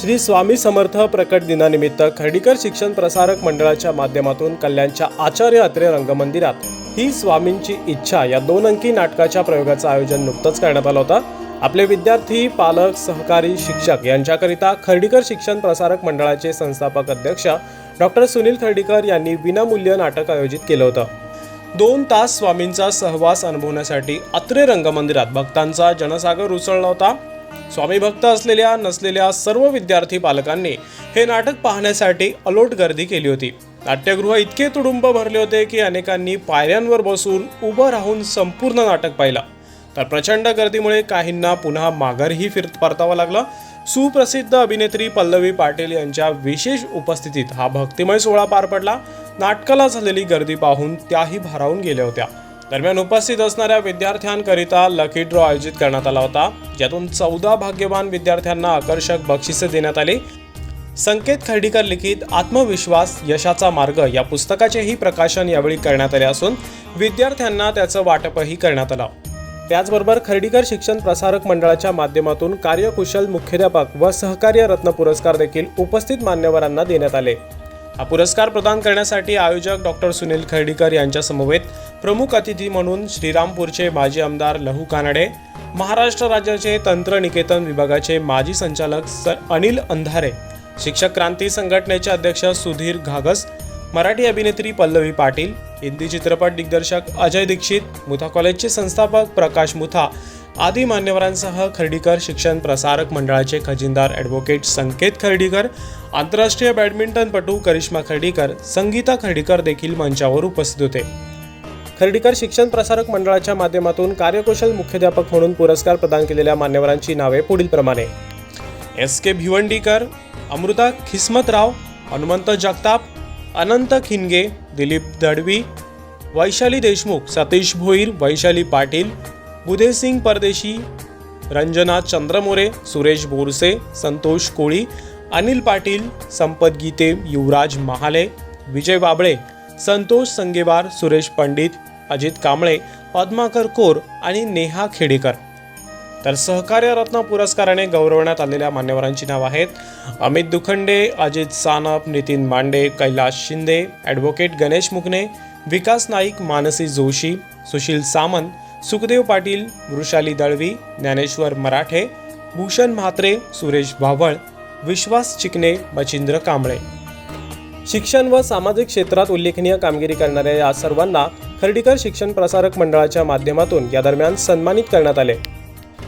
श्री स्वामी समर्थ प्रकट दिनानिमित्त खर्डीकर शिक्षण प्रसारक मंडळाच्या माध्यमातून कल्याणच्या आचार्य अत्रे रंगमंदिरात ही स्वामींची इच्छा या दोन अंकी नाटकाच्या प्रयोगाचं आयोजन नुकतंच करण्यात आलं होतं. आपले विद्यार्थी पालक सहकारी शिक्षक यांच्याकरिता खर्डीकर शिक्षण प्रसारक मंडळाचे संस्थापक अध्यक्ष डॉक्टर सुनील खर्डीकर यांनी विनामूल्य नाटक आयोजित केलं होतं. दोन तास स्वामींचा सहवास अनुभवण्यासाठी अत्रे रंगमंदिरात भक्तांचा जनसागर उसळला होता. स्वामी भक्त असलेल्या नसलेल्या सर्व विद्यार्थी पालकांनी हे नाटक पाहण्यासाठी अलोट गर्दी केली होती. नाट्यगृह इतके तुडुंब भरले होते की अनेकांनी पायऱ्यांवर बसून उभं राहून संपूर्ण नाटक पाहिलं. तर प्रचंड गर्दीमुळे काहींना पुन्हा माघारही फिर परतावा लागला. सुप्रसिद्ध अभिनेत्री पल्लवी पाटील यांच्या विशेष उपस्थितीत हा भक्तिमय सोहळा पार पडला. नाटकाला झालेली गर्दी पाहून त्याही भारावून गेल्या होत्या. दरम्यान उपस्थित असणाऱ्या विद्यार्थ्यांकरिता लकी ड्रॉ आयोजित करण्यात आला होता. ज्यातून चौदा भाग्यवान विद्यार्थ्यांना आकर्षक बक्षिसे देण्यात आली. संकेत खर्डीकर लिखित आत्मविश्वास यशाचा मार्ग या पुस्तकाचेही प्रकाशन यावेळी करण्यात आले असून विद्यार्थ्यांना त्याचं वाटपही करण्यात आलं. त्याचबरोबर खर्डीकर शिक्षण प्रसारक मंडळाच्या माध्यमातून कार्यकुशल मुख्याध्यापक व सहकार्य रत्न पुरस्कार देखील उपस्थित मान्यवरांना देण्यात आले. हा पुरस्कार प्रदान करण्यासाठी आयोजक डॉक्टर सुनील खर्डीकर यांच्यासमवेत प्रमुख अतिथी म्हणून श्रीरामपूरचे माजी आमदार लहू कानडे महाराष्ट्र राज्याचे तंत्रनिकेतन विभागाचे माजी संचालक स अनिल अंधारे शिक्षक क्रांती संघटनेचे अध्यक्ष सुधीर घागस मराठी अभिनेत्री पल्लवी पाटील हिंदी चित्रपट दिग्दर्शक अजय दीक्षित मुथा कॉलेजचे संस्थापक प्रकाश मुथा आदी मान्यवरांसह खर्डीकर शिक्षण प्रसारक मंडळाचे खजिनदार ॲडव्होकेट संकेत खर्डीकर आंतरराष्ट्रीय बॅडमिंटनपटू करिश्मा खर्डीकर संगीता खर्डीकर देखील मंचावर उपस्थित होते. खर्डीकर शिक्षण प्रसारक मंडळाच्या माध्यमातून कार्यकुशल मुख्याध्यापक म्हणून पुरस्कार प्रदान केलेल्या मान्यवरांची नावे पुढीलप्रमाणे. एस के भिवंडीकर अमृता खिस्मतराव हनुमंत जगताप अनंत खिनगे दिलीप दडवी वैशाली देशमुख सतीश भोईर वैशाली पाटील बुधेसिंग परदेशी रंजना चंद्रमोरे सुरेश बोरसे संतोष कोळी अनिल पाटील संपत गीते युवराज महाले विजय बाबळे संतोष संगेवार सुरेश पंडित अजित कांबळे पद्माकर कोर आणि नेहा खेडेकर. तर सहकार्य रत्न पुरस्काराने गौरवण्यात आलेल्या मान्यवरांची नाव आहेत. अमित दुखंडे अजित सानप नितीन मांडे कैलास शिंदे ॲडव्होकेट गणेश मुकणे विकास नाईक मानसी जोशी सुशील सामंत सुखदेव पाटील वृषाली दळवी ज्ञानेश्वर मराठे भूषण म्हात्रे सुरेश भावळ विश्वास चिकणे मचिंद्र कांबळे. शिक्षण व सामाजिक क्षेत्रात उल्लेखनीय कामगिरी करणाऱ्या या सर्वांना खर्डीकर शिक्षण प्रसारक मंडळाच्या माध्यमातून या दरम्यान सन्मानित करण्यात आले.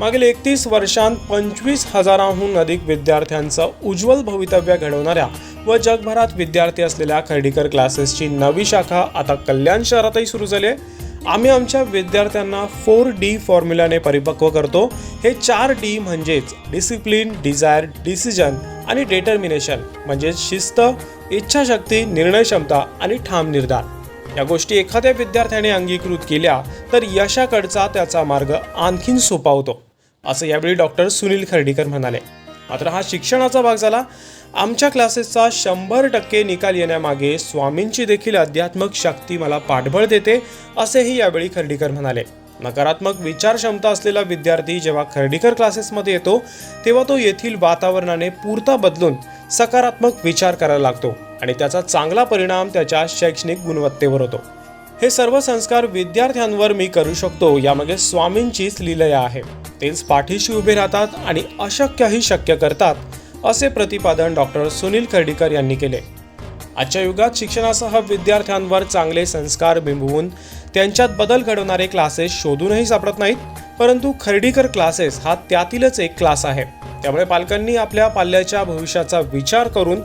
मागील एकतीस वर्षांत पंचवीस हजाराहून अधिक विद्यार्थ्यांचं उज्ज्वल भवितव्य घडवणाऱ्या व जगभरात विद्यार्थी असलेल्या खर्डीकर क्लासेसची नवी शाखा आता कल्याण शहरातही सुरू झाली आहे. आम्ही आमच्या विद्यार्थ्यांना फोर डी फॉर्म्युलाने परिपक्व करतो. हे चार डी म्हणजेच डिसिप्लिन डिझायर डिसिजन आणि डेटर्मिनेशन म्हणजेच शिस्त इच्छाशक्ती निर्णय क्षमता आणि ठाम निर्धार. या गोष्टी एखाद्या विद्यार्थ्याने अंगीकृत केल्या तर यशाकडचा त्याचा मार्ग आणखीन सोपा होतो. असं यावेळी डॉक्टर सुनील खर्डीकर म्हणाले. मात्र हा शिक्षणाचा भाग झाला. आमच्या क्लासेसचा शंभर टक्के निकाल येण्यामागे स्वामींची देखील अध्यात्मक शक्ती मला पाठबळ देते असेही यावेळी खर्डीकर म्हणाले. नकारात्मक विचार क्षमता असलेला विद्यार्थी जेव्हा खर्डीकर क्लासेसमध्ये येतो तेव्हा तो येथील वातावरणाने पुरता बदलून सकारात्मक विचार करायला लागतो आणि त्याचा चांगला परिणाम त्याच्या शैक्षणिक गुणवत्तेवर होतो. हे सर्व संस्कार विद्यार्थ्यांवर मी करू शकतो. यामागे स्वामींचीच लिलय आहे. तेच पाठीशी उभे राहतात आणि अशक्यही शक्य करतात असे प्रतिपादन डॉक्टर सुनील खर्डीकर यांनी केले. आजच्या युगात शिक्षणासह विद्यार्थ्यांवर चांगले संस्कार बिंबवून त्यांच्यात बदल घडवणारे क्लासेस शोधूनही सापडत नाहीत परंतु खर्डीकर क्लासेस हा त्यातीलच एक क्लास आहे. त्यामुळे पालकांनी आपल्या पाल्याच्या भविष्याचा विचार करून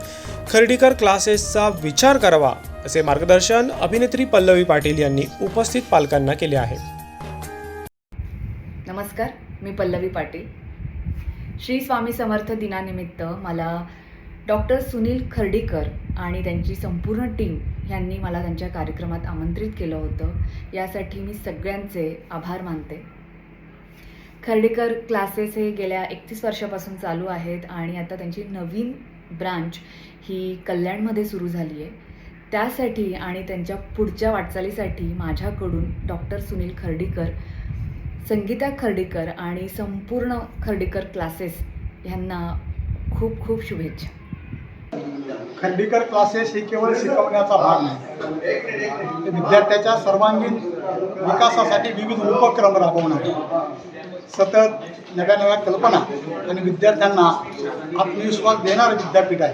खर्डीकर क्लासेसचा विचार करावा असे मार्गदर्शन अभिनेत्री पल्लवी पाटील यांनी उपस्थित पालकांना केले आहे. नमस्कार मी पल्लवी पाटील. श्री स्वामी समर्थ दिनानिमित्त मला डॉक्टर सुनील खर्डीकर आणि त्यांची संपूर्ण टीम यांनी मला त्यांच्या कार्यक्रमात आमंत्रित केलं होतं यासाठी मी सगळ्यांचे आभार मानते. खर्डीकर क्लासेस हे गेल्या एकतीस वर्षापासून चालू आहेत आणि आता त्यांची नवीन ब्रांच ही कल्याणमध्ये सुरू झाली आहे त्यासाठी आणि त्यांच्या पुढच्या वाटचालीसाठी माझ्याकडून डॉक्टर सुनील खर्डीकर संगीता खर्डीकर आणि संपूर्ण खर्डीकर क्लासेस ह्यांना खूप खूप शुभेच्छा. खंडीकर क्लासेस हे केवळ शिकवण्याचा भाग नाही. विद्यार्थ्याच्या सर्वांगीण विकासासाठी विविध उपक्रम राबवणार सतत नव्या नव्या कल्पना आणि विद्यार्थ्यांना आत्मविश्वास देणारं विद्यापीठ आहे.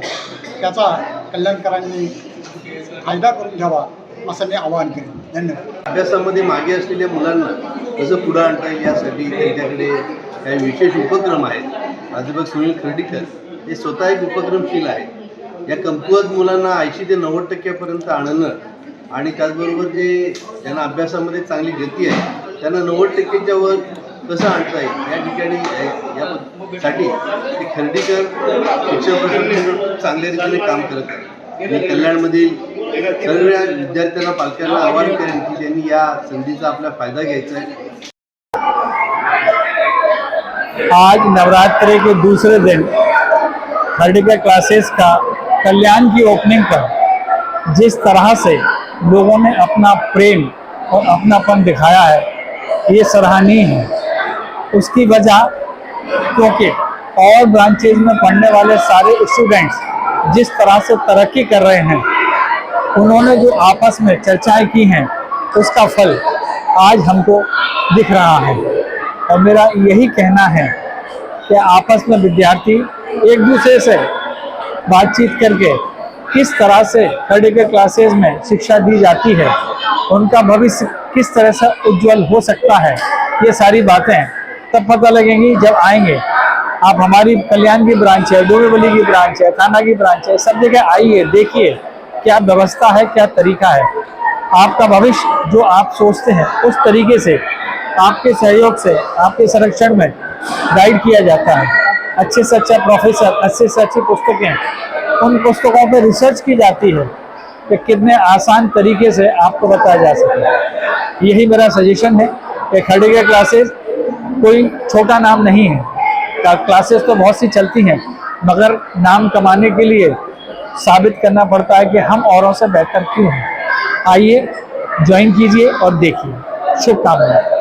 त्याचा कल्याणकरांनी फायदा करून घ्यावा असं मी आवाहन करेन. धन्यवाद. अभ्यासामध्ये मागे असलेल्या मुलांना कसं पुढं आणता येईल यासाठी त्यांच्याकडे काही विशेष उपक्रम आहेत. प्राध्यापक सुनील खर्डीकर हे स्वतः एक उपक्रमशील आहेत. या कमकुवत मुलांना ऐंशी ते नव्वद टक्क्यापर्यंत आणणं आणि त्याचबरोबर जे त्यांना अभ्यासामध्ये चांगली गती आहे त्यांना नव्वद टक्क्याच्या वर कसं आणता येईल? या ठिकाणी साठी ते खर्डीकर शिक्षण चांगल्या रीतीने काम करत आहे कल्याणमधील सगळ्या विद्यार्थ्यांना पालकांना आवाहन करेन की त्यांनी या संधीचा आपला फायदा घ्यायचा आहे. आज नवरात्र के दूसरे दिन खर्डिका क्लासेस का कल्याण की ओपनिंग पर जिस तरह से लोगों ने अपना प्रेम और अपनापन दिखाया है ये सराहनीय है। उसकी वजह क्योंकि और ब्रांचेज में पढ़ने वाले सारे स्टूडेंट्स जिस तरह से तरक्की कर रहे हैं, उन्होंने जो आपस में चर्चाएँ की हैं, उसका फल आज हमको दिख रहा है। और मेरा यही कहना है कि आपस में विद्यार्थी एक दूसरे से बातचीत करके किस तरह से खड़े के क्लासेस में शिक्षा दी जाती है, उनका भविष्य किस तरह से उज्जवल हो सकता है, ये सारी बातें तब पता लगेंगी जब आएँगे। आप हमारी कल्याण की ब्रांच है डोंबिवली की ब्रांच है, थाना की ब्रांच है, सब जगह आइए, देखिए क्या व्यवस्था है, क्या तरीका है। आपका भविष्य जो आप सोचते हैं, उस तरीके से, आपके सहयोग से, आपके संरक्षण में गाइड किया जाता है। अच्छे से अच्छा प्रोफेसर अच्छे से अच्छी पुस्तकें, उन पुस्तकों पर रिसर्च की जाती है कि कितने आसान तरीके से आपको बताया जा सके। यही मेरा सजेशन है कि खड़े क्लासेस कोई छोटा नाम नहीं है। क्लासेस तो बहुत सी चलती हैं, मगर नाम कमाने के लिए साबित करना पड़ता है कि हम औरों से बेहतर क्यों हैं। आइए ज्वाइन कीजिए और देखिए। शुभकामनाएँ।